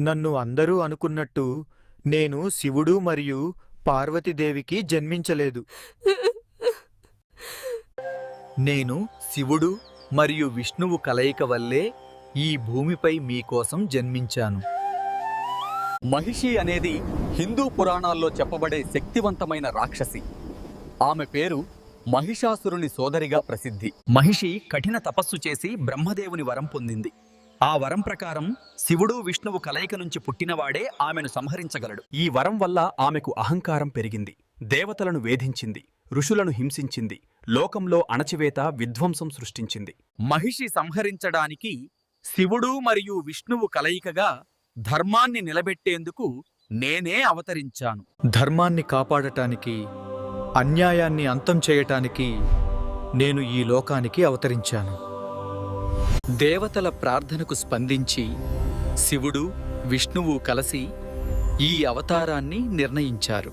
నన్ను అందరూ అనుకున్నట్టు నేను శివుడు మరియు పార్వతీదేవికి జన్మించలేదు. నేను శివుడు మరియు విష్ణువు కలయిక వల్లే ఈ భూమిపై మీకోసం జన్మించాను. మహిషి అనేది హిందూ పురాణాల్లో చెప్పబడే శక్తివంతమైన రాక్షసి. ఆమె పేరు మహిషాసురుని సోదరిగా ప్రసిద్ధి. మహిషి కఠిన తపస్సు చేసి బ్రహ్మదేవుని వరం పొందింది. ఆ వరం ప్రకారం శివుడు విష్ణువు కలయిక నుంచి పుట్టినవాడే ఆమెను సంహరించగలడు. ఈ వరం వల్ల ఆమెకు అహంకారం పెరిగింది దేవతలను వేధించింది ఋషులను హింసించింది లోకంలో అణచివేత విధ్వంసం సృష్టించింది. మహిషి సంహరించడానికి శివుడు మరియు విష్ణువు కలయికగా ధర్మాన్ని నిలబెట్టేందుకు నేనే అవతరించాను. ధర్మాన్ని కాపాడటానికి అన్యాయాన్ని అంతం చేయటానికి నేను ఈ లోకానికి అవతరించాను. దేవతల ప్రార్థనకు స్పందించి శివుడు విష్ణువు కలిసి ఈ అవతారాన్ని నిర్ణయించారు.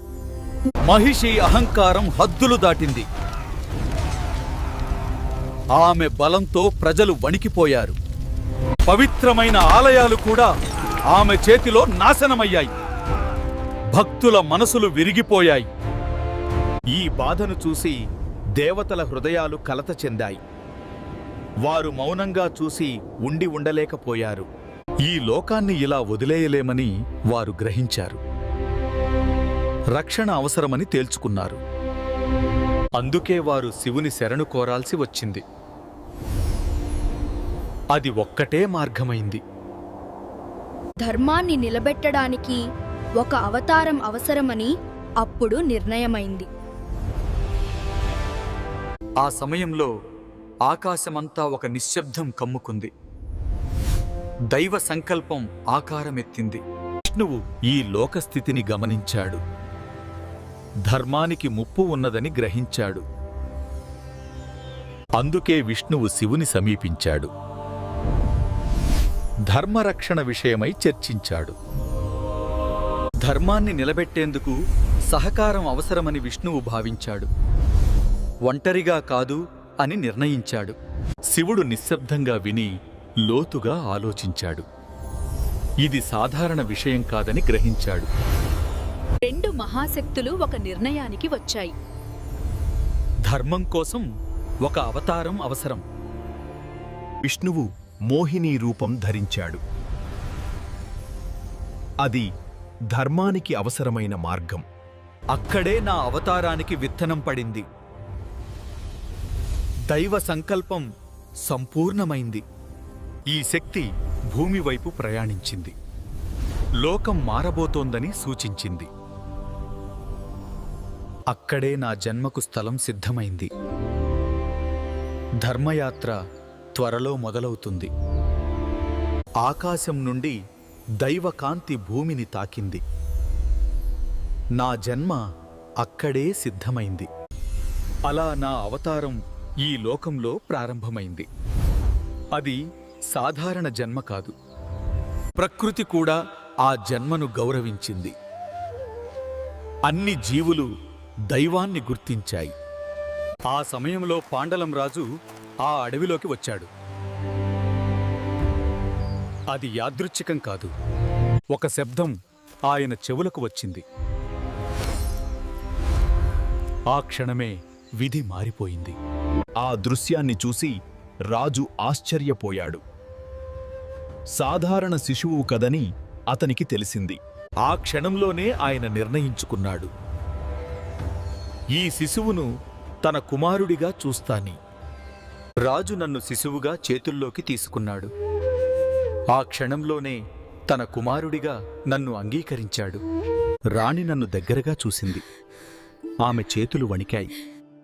మహిషి అహంకారం హద్దులు దాటింది. ఆమె బలంతో ప్రజలు వణికిపోయారు. పవిత్రమైన ఆలయాలు కూడా ఆమె చేతిలో నాశనమయ్యాయి. భక్తుల మనసులు విరిగిపోయాయి. ఈ బాధను చూసి దేవతల హృదయాలు కలత చెందాయి. వారు మౌనంగా చూసి ఉండి ఉండలేకపోయారు. ఈ లోకాన్ని ఇలా వదిలేయలేమని వారు గ్రహించారు. రక్షణ అవసరమని తేల్చుకున్నారు. అందుకే వారు శివుని శరణు కోరాల్సి వచ్చింది. అది ఒక్కటే మార్గమైంది. ధర్మాన్ని నిలబెట్టడానికి ఒక అవతారం అవసరమని అప్పుడు నిర్ణయమైంది. ఆ సమయంలో ఆకాశమంతా ఒక నిశ్శబ్దం కమ్ముకుంది. దైవ సంకల్పం ఆకారమెత్తింది. విష్ణువు ఈ లోకస్థితిని గమనించాడు. ధర్మానికి ముప్పు ఉన్నదని గ్రహించాడు. అందుకే విష్ణువు శివుని సమీపించాడు. ధర్మరక్షణ విషయమై చర్చించాడు. ధర్మాన్ని నిలబెట్టేందుకు సహకారం అవసరమని విష్ణువు భావించాడు. ఒంటరిగా కాదు అని నిర్ణయించాడు. శివుడు నిశ్శబ్దంగా విని లోతుగా ఆలోచించాడు. ఇది సాధారణ విషయం కాదని గ్రహించాడు. రెండు మహాశక్తులు ఒక నిర్ణయానికి వచ్చాయి. ధర్మం కోసం ఒక అవతారం అవసరం. విష్ణువు మోహిని రూపం ధరించాడు. అది ధర్మానికి అవసరమైన మార్గం. అక్కడే నా అవతారానికి విత్తనం పడింది. దైవ సంకల్పం సంపూర్ణమైంది. ఈ శక్తి భూమి వైపు ప్రయాణించింది. లోకం మారబోతోందని సూచించింది. అక్కడే నా జన్మకు స్థలం సిద్ధమైంది. ధర్మయాత్ర త్వరలో మొదలవుతుంది. ఆకాశం నుండి దైవకాంతి భూమిని తాకింది. నా జన్మ అక్కడే సిద్ధమైంది. అలా నా అవతారం ఈ లోకంలో ప్రారంభమైంది. అది సాధారణ జన్మ కాదు. ప్రకృతి కూడా ఆ జన్మను గౌరవించింది. అన్ని జీవులు దైవాన్ని గుర్తించాయి. ఆ సమయంలో పాండలం రాజు ఆ అడవిలోకి వచ్చాడు. అది యాదృచ్ఛికం కాదు. ఒక శబ్దం ఆయన చెవులకు వచ్చింది. ఆ క్షణమే విధి మారిపోయింది. ఆ దృశ్యాన్ని చూసి రాజు ఆశ్చర్యపోయాడు. సాధారణ శిశువు కదని అతనికి తెలిసింది. ఆ క్షణంలోనే ఆయన నిర్ణయించుకున్నాడు. ఈ శిశువును తన కుమారుడిగా చూస్తాని. రాజు నన్ను శిశువుగా చేతుల్లోకి తీసుకున్నాడు. ఆ క్షణంలోనే తన కుమారుడిగా నన్ను అంగీకరించాడు. రాణి నన్ను దగ్గరగా చూసింది. ఆమె చేతులు వణికాయి.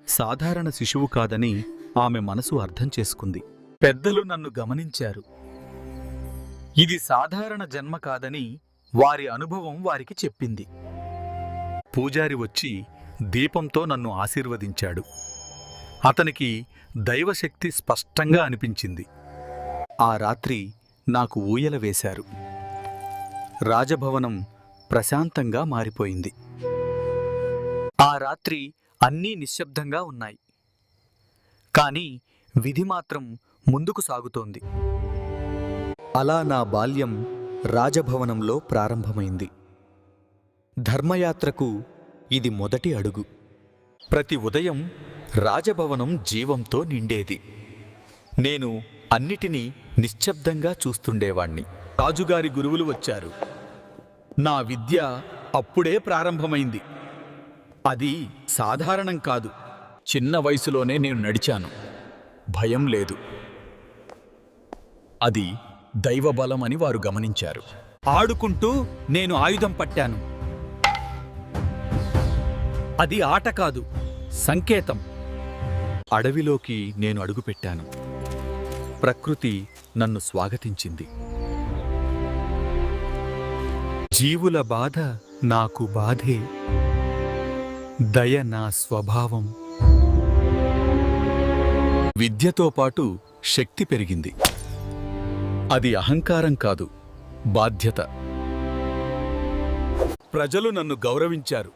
సాధారణ శిశువు కాదని ఆమె మనసు అర్థం చేసుకుంది. పెద్దలు నన్ను గమనించారు. ఇది సాధారణ జన్మ కాదని వారి అనుభవం వారికి చెప్పింది. పూజారి వచ్చి దీపంతో నన్ను ఆశీర్వదించాడు. అతనికి దైవశక్తి స్పష్టంగా అనిపించింది. ఆ రాత్రి నాకు ఊయల వేశారు. రాజభవనం ప్రశాంతంగా మారిపోయింది. ఆ రాత్రి అన్నీ నిశ్శబ్దంగా ఉన్నాయి. కానీ విధి మాత్రం ముందుకు సాగుతోంది. అలా నా బాల్యం రాజభవనంలో ప్రారంభమైంది. ధర్మయాత్రకు ఇది మొదటి అడుగు. ప్రతి ఉదయం రాజభవనం జీవంతో నిండేది. నేను అన్నిటినీ నిశ్శబ్దంగా చూస్తుండేవాణ్ణి. రాజుగారి గురువులు వచ్చారు. నా విద్య అప్పుడే ప్రారంభమైంది. అది సాధారణం కాదు. చిన్న వయసులోనే నేను నడిచాను. భయం లేదు. అది దైవబలం అని వారు గమనించారు. ఆడుకుంటూ నేను ఆయుధం పట్టాను. అది ఆట కాదు సంకేతం. అడవిలోకి నేను అడుగుపెట్టాను. ప్రకృతి నన్ను స్వాగతించింది. జీవుల బాధ నాకు బాధే. దయ నా స్వభావం విద్యతో పాటు శక్తి పెరిగింది. అది అహంకారం కాదు బాధ్యత. ప్రజలు నన్ను గౌరవించారు.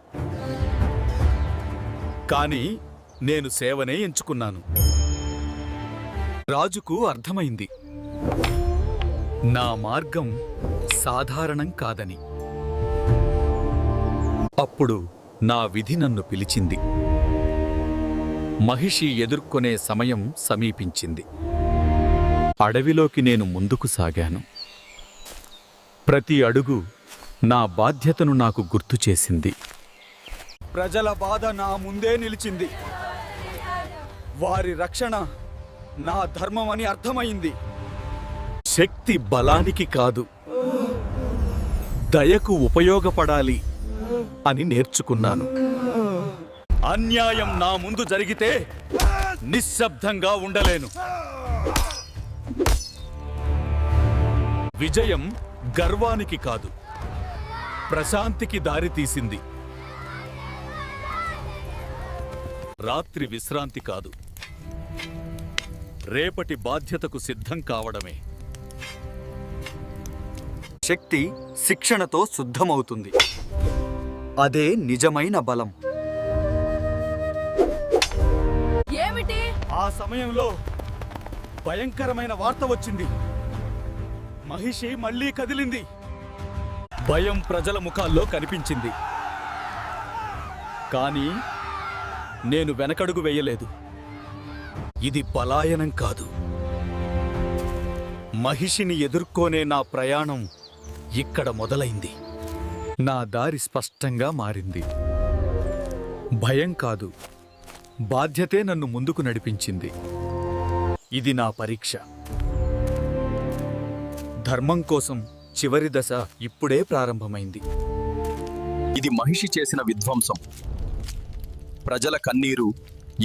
కానీ నేను సేవనే ఎంచుకున్నాను. రాజుకు అర్థమైంది. నా మార్గం సాధారణం కాదని. అప్పుడు నా విధి నన్ను పిలిచింది. మహిషి ఎదుర్కొనే సమయం సమీపించింది. అడవిలోకి నేను ముందుకు సాగాను. ప్రతి అడుగు నా బాధ్యతను నాకు గుర్తు చేసింది. ప్రజల బాధ నా ముందే నిలిచింది. వారి రక్షణ నా ధర్మం అని అర్థమైంది. శక్తి బలానికి కాదు. దయకు ఉపయోగపడాలి. అని నేర్చుకున్నాను. అన్యాయం నా ముందు జరిగితే నిశ్శబ్దంగా ఉండలేను. విజయం గర్వానికి కాదు ప్రశాంతికి దారి తీసింది. రాత్రి విశ్రాంతి కాదు రేపటి బాధ్యతకు సిద్ధం కావడమే. శక్తి శిక్షణతో శుద్ధమవుతుంది. అదే నిజమైన బలం. ఏమిటి? ఆ సమయంలో భయంకరమైన వార్త వచ్చింది. మహిషి మళ్ళీ కదిలింది. భయం ప్రజల ముఖాల్లో కనిపించింది. కానీ నేను వెనకడుగు వేయలేదు. ఇది పలాయనం కాదు. మహిషిని ఎదుర్కొనే నా ప్రయాణం ఇక్కడ మొదలైంది. నా దారి స్పష్టంగా మారింది. భయం కాదు. బాధ్యతే నన్ను ముందుకు నడిపించింది. ఇది నా పరీక్ష. ధర్మం కోసం చివరి దశ ఇప్పుడే ప్రారంభమైంది. ఇది మహిషి చేసిన విధ్వంసం. ప్రజల కన్నీరు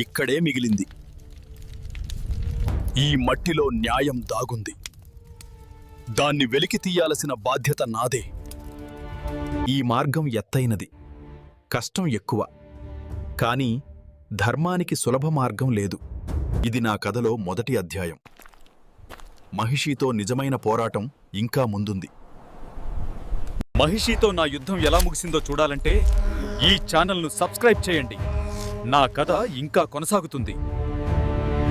ఇక్కడే మిగిలింది. ఈ మట్టిలో న్యాయం దాగుంది. దాన్ని వెలికి తీయాల్సిన బాధ్యత నాదే. ఈ మార్గం ఎత్తైనది కష్టం ఎక్కువ. కానీ ధర్మానికి సులభ మార్గం లేదు. ఇది నా కథలో మొదటి అధ్యాయం. మహిషితో నిజమైన పోరాటం ఇంకా ముందుంది. మహిషితో నా యుద్ధం ఎలా ముగిసిందో చూడాలంటే ఈ ఛానల్ను సబ్స్క్రైబ్ చేయండి. నా కథ ఇంకా కొనసాగుతుంది.